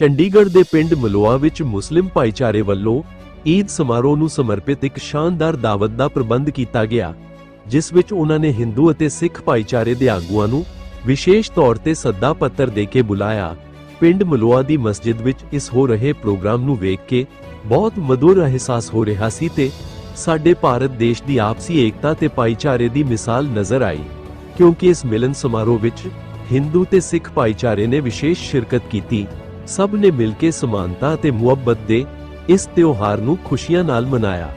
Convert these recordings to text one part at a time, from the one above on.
ਚੰਡੀਗੜ੍ਹ ਦੇ ਪਿੰਡ ਮਲੋਆ ਵਿੱਚ ਮੁਸਲਿਮ ਭਾਈਚਾਰੇ ਵੱਲੋਂ ਈਦ ਸਮਾਰੋਹ ਨੂੰ ਸਮਰਪਿਤ ਇੱਕ ਸ਼ਾਨਦਾਰ ਦਾਵਤ ਦਾ ਪ੍ਰਬੰਧ ਕੀਤਾ ਗਿਆ, ਜਿਸ ਵਿੱਚ ਉਹਨਾਂ ਨੇ ਹਿੰਦੂ ਅਤੇ ਸਿੱਖ ਭਾਈਚਾਰੇ ਦੇ ਆਗੂਆਂ ਨੂੰ ਵਿਸ਼ੇਸ਼ ਤੌਰ ਤੇ ਸੱਦਾ ਪੱਤਰ ਦੇ ਕੇ ਬੁਲਾਇਆ। ਪਿੰਡ ਮਲੋਆ ਦੀ ਮਸਜਿਦ ਵਿੱਚ ਇਸ ਹੋ ਰਹੇ ਪ੍ਰੋਗਰਾਮ ਨੂੰ ਵੇਖ ਕੇ ਬਹੁਤ ਮਧੁਰ ਅਹਿਸਾਸ ਹੋ ਰਿਹਾ ਸੀ ਤੇ ਸਾਡੇ ਭਾਰਤ ਦੇਸ਼ ਦੀ ਆਪਸੀ ਏਕਤਾ ਤੇ ਭਾਈਚਾਰੇ ਦੀ ਮਿਸਾਲ ਨਜ਼ਰ ਆਈ, ਕਿਉਂਕਿ ਇਸ ਮਿਲਨ ਸਮਾਰੋਹ ਵਿੱਚ ਹਿੰਦੂ ਤੇ ਸਿੱਖ ਭਾਈਚਾਰੇ ਨੇ ਵਿਸ਼ੇਸ਼ ਸ਼ਿਰਕਤ ਕੀਤੀ। ਸਭ ਨੇ ਮਿਲ ਕੇ ਸਮਾਨਤਾ ਅਤੇ ਮੁਹੱਬਤ ਦੇ ਇਸ ਤਿਉਹਾਰ ਨੂੰ ਖੁਸ਼ੀਆਂ ਨਾਲ ਮਨਾਇਆ।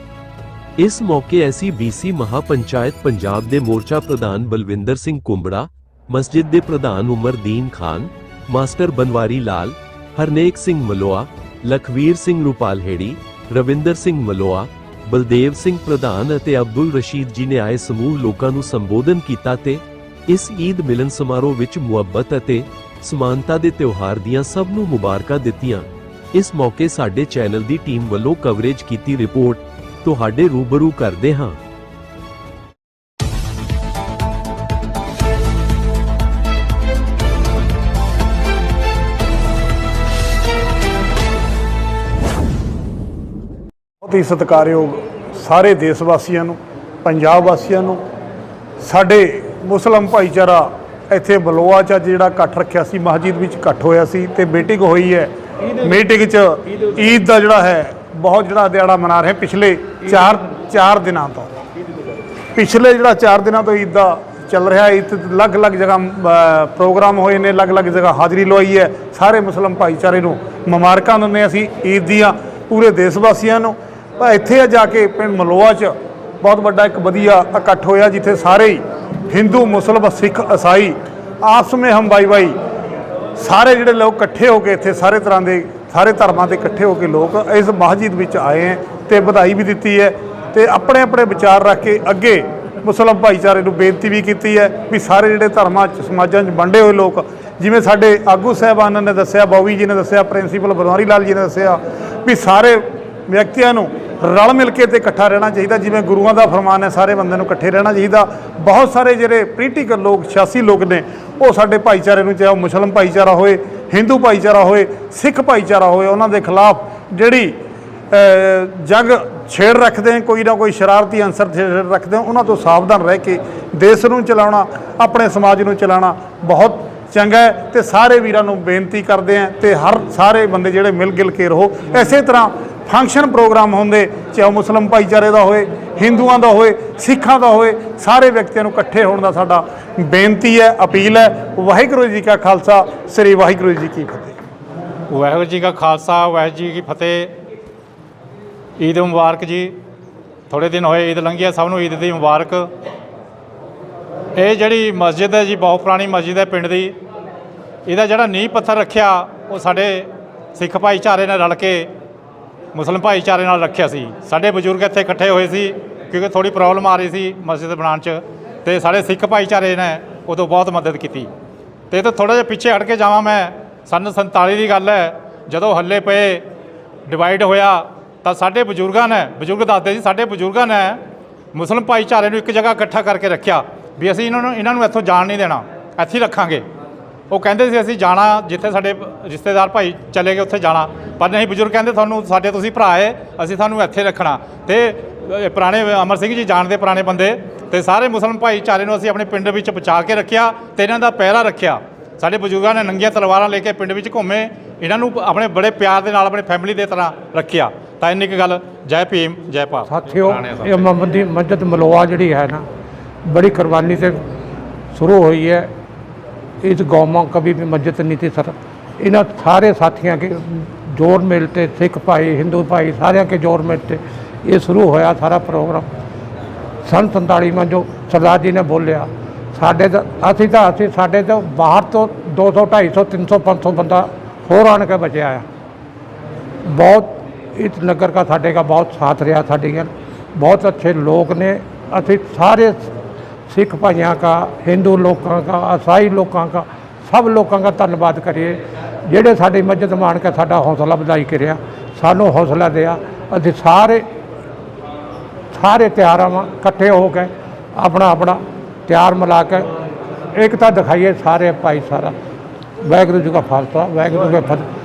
ਇਸ ਮੌਕੇ ਐਸੀ ਬੀਸੀ ਮਹਾਪੰਚਾਇਤ ਪੰਜਾਬ ਦੇ ਮੋਰਚਾ ਪ੍ਰਧਾਨ ਬਲਵਿੰਦਰ ਸਿੰਘ ਕੁੰਬੜਾ, ਮਸਜਿਦ ਦੇ ਪ੍ਰਧਾਨ ਉਮਰਦੀਨ ਖਾਨ, ਮਾਸਟਰ ਬਨਵਾਰੀ ਲਾਲ, ਹਰਨੇਕ ਸਿੰਘ ਮਲੋਆ, ਲਖਵੀਰ ਸਿੰਘ ਰੂਪਾਲਹੇੜੀ, ਰਵਿੰਦਰ ਸਿੰਘ ਮਲੋਆ, ਬਲਦੇਵ ਸਿੰਘ ਪ੍ਰਧਾਨ ਅਤੇ ਅਬਦੁਲ ਰਸ਼ੀਦ ਜੀ ਨੇ ਆਏ ਸਮੂਹ ਲੋਕਾਂ ਨੂੰ ਸੰਬੋਧਨ ਕੀਤਾ ਤੇ ਇਸ ਈਦ ਮਿਲਨ ਸਮਾਰੋਹ ਵਿੱਚ ਮੁਹੱਬਤ ਅਤੇ ਸਮਾਨਤਾ ਦੇ ਤਿਉਹਾਰ ਦੀਆਂ ਸਭ ਨੂੰ ਮੁਬਾਰਕਾਂ ਦਿੱਤੀਆਂ। ਇਸ ਮੌਕੇ ਸਾਡੇ ਚੈਨਲ ਦੀ ਟੀਮ ਵੱਲੋਂ ਕਵਰੇਜ ਕੀਤੀ ਰਿਪੋਰਟ ਤੁਹਾਡੇ ਰੂਬਰੂ ਕਰਦੇ ਹਾਂ। ਬਹੁਤ ਹੀ ਸਤਿਕਾਰਯੋਗ ਸਾਰੇ ਦੇਸ਼ ਵਾਸੀਆਂ ਨੂੰ, ਪੰਜਾਬ ਵਾਸੀਆਂ ਨੂੰ, ਸਾਡੇ ਮੁਸਲਮ ਭਾਈਚਾਰਾ ਇੱਥੇ ਬਲੋਆ ਚ ਅੱਜ ਜਿਹੜਾ ਇਕੱਠ ਰੱਖਿਆ ਸੀ ਮਸਜਿਦ ਵਿੱਚ ਇਕੱਠ ਹੋਇਆ ਸੀ ਤੇ ਮੀਟਿੰਗ ਹੋਈ ਹੈ। ਮੀਟਿੰਗ ਚ ਈਦ ਦਾ ਜਿਹੜਾ ਹੈ ਬਹੁਤ ਜਿਹੜਾ ਦਿਹਾੜਾ ਮਨਾ ਰਹੇ ਪਿਛਲੇ 4 4 ਦਿਨਾਂ ਤੋਂ। ਪਿਛਲੇ ਜਿਹੜਾ 4 ਦਿਨਾਂ ਤੋਂ ਈਦ ਦਾ ਚੱਲ ਰਿਹਾ ਇੱਥੇ ਅਲੱਗ-ਅਲੱਗ ਜਗ੍ਹਾ ਪ੍ਰੋਗਰਾਮ ਹੋਏ ਨੇ ਅਲੱਗ-ਅਲੱਗ ਜਗ੍ਹਾ ਹਾਜ਼ਰੀ ਲਵਾਈ ਹੈ। ਸਾਰੇ ਮੁਸਲਮ ਭਾਈਚਾਰੇ ਨੂੰ ਮੁਬਾਰਕਾਂ ਦਿੰਦੇ ਅਸੀਂ ਈਦ ਦੀਆਂ ਪੂਰੇ ਦੇਸ਼ ਵਾਸੀਆਂ ਨੂੰ। ਪਰ ਇੱਥੇ ਆ ਜਾ ਕੇ ਪਿੰਡ ਮਲੋਆ 'ਚ ਬਹੁਤ ਵੱਡਾ ਇੱਕ ਵਧੀਆ ਇਕੱਠ ਹੋਇਆ ਜਿੱਥੇ ਸਾਰੇ ਹੀ ਹਿੰਦੂ, ਮੁਸਲਮ, ਸਿੱਖ ਈਸਾਈ ਆਪਸ ਵਿੱਚ ਹਮ ਬਾਈ ਬਾਈ, ਸਾਰੇ ਜਿਹੜੇ ਲੋਕ ਇਕੱਠੇ ਹੋ ਕੇ ਇੱਥੇ ਸਾਰੇ ਤਰ੍ਹਾਂ ਦੇ, ਸਾਰੇ ਧਰਮਾਂ ਦੇ ਇਕੱਠੇ ਹੋ ਕੇ ਲੋਕ ਇਸ ਮਸਜਿਦ ਵਿੱਚ ਆਏ ਹੈ ਤੇ ਵਧਾਈ ਵੀ ਦਿੱਤੀ ਹੈ ਤੇ ਆਪਣੇ ਆਪਣੇ ਵਿਚਾਰ ਰੱਖ ਕੇ ਅੱਗੇ ਮੁਸਲਮ ਭਾਈਚਾਰੇ ਨੂੰ ਬੇਨਤੀ ਵੀ ਕੀਤੀ ਹੈ ਵੀ ਸਾਰੇ ਜਿਹੜੇ ਧਰਮਾਂ ਚ, ਸਮਾਜਾਂ 'ਚ ਵੰਡੇ ਹੋਏ ਲੋਕ, ਜਿਵੇਂ ਸਾਡੇ ਆਗੂ ਸਾਹਿਬਾਨਾਂ ਨੇ ਦੱਸਿਆ ਬੌਵੀ ਜੀ ਨੇ ਦੱਸਿਆ, ਪ੍ਰਿੰਸੀਪਲ ਬਨਵਾਰੀ ਲਾਲ ਜੀ ਨੇ ਦੱਸਿਆ, ਵੀ ਸਾਰੇ ਵਿਅਕਤੀਆਂ ਨੂੰ ਰਲ ਮਿਲ ਕੇ ਤੇ ਇਕੱਠਾ ਰਹਿਣਾ ਚਾਹੀਦਾ ਜਿਵੇਂ ਗੁਰੂਆਂ ਦਾ ਫਰਮਾਨ ਹੈ ਸਾਰੇ ਬੰਦੇ ਨੂੰ ਇਕੱਠੇ ਰਹਿਣਾ ਚਾਹੀਦਾ। ਬਹੁਤ ਸਾਰੇ ਜਿਹੜੇ ਪੋਲੀਟੀਕਲ ਲੋਕ ਸਿਆਸੀ ਲੋਕ ਨੇ ਉਹ ਸਾਡੇ ਭਾਈਚਾਰੇ ਨੂੰ ਚਾਹੇ ਉਹ ਮੁਸਲਮ ਭਾਈਚਾਰਾ ਹੋਏ ਹਿੰਦੂ ਭਾਈਚਾਰਾ ਹੋਏ ਸਿੱਖ ਭਾਈਚਾਰਾ ਹੋਏ ਉਹਨਾਂ ਦੇ ਖਿਲਾਫ ਜਿਹੜੀ ਅ, ਜੰਗ ਛੇੜ ਰੱਖਦੇ ਕੋਈ ਨਾ ਕੋਈ ਸ਼ਰਾਰਤੀ ਅੰਸਰ ਛੇੜ ਰੱਖਦੇ ਉਹਨਾਂ ਤੋਂ ਸਾਵਧਾਨ ਰਹਿ ਕੇ ਦੇਸ਼ ਨੂੰ ਚਲਾਉਣਾ ਆਪਣੇ ਸਮਾਜ ਨੂੰ ਚਲਾਉਣਾ ਬਹੁਤ ਚੰਗਾ ਹੈ ਤੇ ਸਾਰੇ ਵੀਰਾਂ ਨੂੰ ਬੇਨਤੀ ਕਰਦੇ ਆ ਤੇ ਹਰ ਸਾਰੇ ਬੰਦੇ ਜਿਹੜੇ ਮਿਲ ਗਿਲ ਕੇ ਰਹੋ। ਐਸੇ ਤਰ੍ਹਾਂ ਫੰਕਸ਼ਨ ਪ੍ਰੋਗਰਾਮ ਹੁੰਦੇ, ਚਾਹੇ ਉਹ ਮੁਸਲਮ ਭਾਈਚਾਰੇ ਦਾ ਹੋਏ, ਹਿੰਦੂਆਂ ਦਾ ਹੋਏ, ਸਿੱਖਾਂ ਦਾ ਹੋਏ, ਸਾਰੇ ਵਿਅਕਤੀਆਂ ਨੂੰ ਇਕੱਠੇ ਹੋਣ ਦਾ ਸਾਡਾ ਬੇਨਤੀ ਹੈ, ਅਪੀਲ ਹੈ। ਵਾਹਿਗੁਰੂ ਜੀ ਕਾ ਖਾਲਸਾ, ਸ੍ਰੀ ਵਾਹਿਗੁਰੂ ਜੀ ਕੀ ਫਤਿਹ। ਵਾਹਿਗੁਰੂ ਜੀ ਕਾ ਖਾਲਸਾ, ਵਾਹਿਗੁਰੂ ਜੀ ਕੀ ਫਤਿਹ। ਈਦ ਮੁਬਾਰਕ ਜੀ। ਥੋੜੇ ਦਿਨ ਹੋਏ ਈਦ ਲੰਘੀ ਹੈ, ਸਭ ਨੂੰ ਈਦ ਦੀ ਮੁਬਾਰਕ। ਇਹ ਜਿਹੜੀ ਮਸਜਿਦ ਹੈ ਜੀ, ਬਹੁਤ ਪੁਰਾਣੀ ਮਸਜਿਦ ਹੈ ਪਿੰਡ ਦੀ। ਇਹਦਾ ਜਿਹੜਾ ਨੀਂਹ ਪੱਥਰ ਰੱਖਿਆ, ਉਹ ਸਾਡੇ ਸਿੱਖ ਭਾਈਚਾਰੇ ਨੇ ਰਲ ਕੇ ਮੁਸਲਮ ਭਾਈਚਾਰੇ ਨਾਲ ਰੱਖਿਆ ਸੀ। ਸਾਡੇ ਬਜ਼ੁਰਗ ਇੱਥੇ ਇਕੱਠੇ ਹੋਏ ਸੀ ਕਿਉਂਕਿ ਥੋੜੀ ਪ੍ਰੋਬਲਮ ਆ ਰਹੀ ਸੀ ਮਸਜਿਦ ਬਣਾਉਣ 'ਚ ਤੇ ਸਾਡੇ ਸਿੱਖ ਭਾਈਚਾਰੇ ਨੇ ਉਦੋਂ ਬਹੁਤ ਮਦਦ ਕੀਤੀ। ਤੇ ਇਹ ਤੋਂ ਥੋੜਾ ਜਿਹਾ ਪਿੱਛੇ ਹਟ ਕੇ ਜਾਵਾਂ ਮੈਂ, ਸੰਨ 47 ਦੀ ਗੱਲ ਹੈ, ਜਦੋਂ ਹੱਲੇ ਪਏ ਡਿਵਾਈਡ ਹੋਇਆ ਤਾਂ ਸਾਡੇ ਬਜ਼ੁਰਗਾਂ ਨੇ, ਬਜ਼ੁਰਗ ਦੱਸਦੇ ਸੀ ਸਾਡੇ ਬਜ਼ੁਰਗਾਂ ਨੇ ਮੁਸਲਮ ਭਾਈਚਾਰੇ ਨੂੰ ਇੱਕ ਜਗ੍ਹਾ ਇਕੱਠਾ ਕਰਕੇ ਰੱਖਿਆ ਵੀ ਅਸੀਂ ਇਹਨਾਂ ਨੂੰ ਇਹਨਾਂ ਨੂੰ ਇੱਥੋਂ ਜਾਣ ਨਹੀਂ ਦੇਣਾ, ਇੱਥੇ ਹੀ ਰੱਖਾਂਗੇ। ਉਹ ਕਹਿੰਦੇ ਸੀ ਅਸੀਂ ਜਾਣਾ ਜਿੱਥੇ ਸਾਡੇ ਰਿਸ਼ਤੇਦਾਰ ਭਾਈ ਚਲੇ ਗਏ ਉੱਥੇ ਜਾਣਾ। ਪਰ ਨਹੀਂ ਬਜ਼ੁਰਗ ਕਹਿੰਦੇ ਤੁਹਾਨੂੰ ਸਾਡੇ ਤੁਸੀਂ ਭਰਾ ਹੈ ਅਸੀਂ ਤੁਹਾਨੂੰ ਇੱਥੇ ਰੱਖਣਾ। ਤੇ ਪੁਰਾਣੇ ਅਮਰ ਸਿੰਘ ਜੀ ਜਾਣਦੇ ਪੁਰਾਣੇ ਬੰਦੇ ਤੇ ਸਾਰੇ ਮੁਸਲਮਾਨ ਭਾਈਚਾਰੇ ਨੂੰ ਅਸੀਂ ਆਪਣੇ ਪਿੰਡ ਵਿੱਚ ਪਹੁੰਚਾ ਕੇ ਰੱਖਿਆ ਤੇ ਇਹਨਾਂ ਦਾ ਪਹਿਰਾ ਰੱਖਿਆ। ਸਾਡੇ ਬਜ਼ੁਰਗਾਂ ਨੇ ਨੰਗੀਆਂ ਤਲਵਾਰਾਂ ਲੈ ਕੇ ਪਿੰਡ ਵਿੱਚ ਘੁੰਮੇ ਇਹਨਾਂ ਨੂੰ ਆਪਣੇ ਬੜੇ ਪਿਆਰ ਦੇ ਨਾਲ ਆਪਣੇ ਫੈਮਿਲੀ ਦੇ ਤਰ੍ਹਾਂ ਰੱਖਿਆ। ਤਾਂ ਇੰਨੀ ਕੁ ਗੱਲ ਜੈ ਭੀਮ ਜੈ ਭਾਰਤ। ਸਾਥੀਓ ਇਹ ਮੁਹੰਮਦੀ ਮਸਜਿਦ ਮਲੋਆ ਜਿਹੜੀ ਹੈ ਨਾ ਬੜੀ ਕੁਰਬਾਨੀ ਤੇ ਸ਼ੁਰੂ ਹੋਈ ਹੈ। इस गाँव में कभी भी मस्जिद नहीं थी सर इन सारे साथियों के जोर मिलते सिख भाई हिंदू भाई सारे के जोर मिलते ये शुरू होया सारा प्रोग्राम सन संताली में जो सरदार जी ने बोलिया ਸਾਡੇ ਤਾਂ ਅਸੀਂ ਤਾਂ ਅਸੀਂ ਸਾਡੇ ਤੋਂ ਬਾਹਰ ਤੋਂ 200 250 300 500 ਬੰਦਾ ਹੋਰ ਆਣ ਕੇ ਬਚਿਆ ਆ बहुत इस नगर का साढ़े का बहुत साथ रहा साढ़े का बहुत अच्छे लोग ने अभी सारे सिख भाइयों का हिंदू लोगों का ईसाई लोगों का सब लोगों का धन्यवाद करिए ਜਿਹੜੇ ਸਾਡੀ ਮਸਜਿਦ ਮਾਣ ਕੇ ਸਾਡਾ ਹੌਸਲਾ ਵਧਾਈ ਕਰਿਆ ਸਾਨੂੰ ਹੌਸਲਾ ਦਿਆ ਅਸੀਂ ਸਾਰੇ ਸਾਰੇ ਤਿਆਰਾਂ ਵਾਂ ਇਕੱਠੇ ਹੋ ਕੇ ਆਪਣਾ ਆਪਣਾ ਤਿਆਰ ਮਿਲਾ ਕੇ ਏਕਤਾ ਦਿਖਾਈਏ ਸਾਰੇ ਭਾਈ ਸਾਰਾ ਵਾਹਿਗੁਰੂ ਜੀ ਕਾ ਖਾਲਸਾ ਵਾਹਿਗੁਰੂ ਜੀ ਕੀ ਫਤਿਹ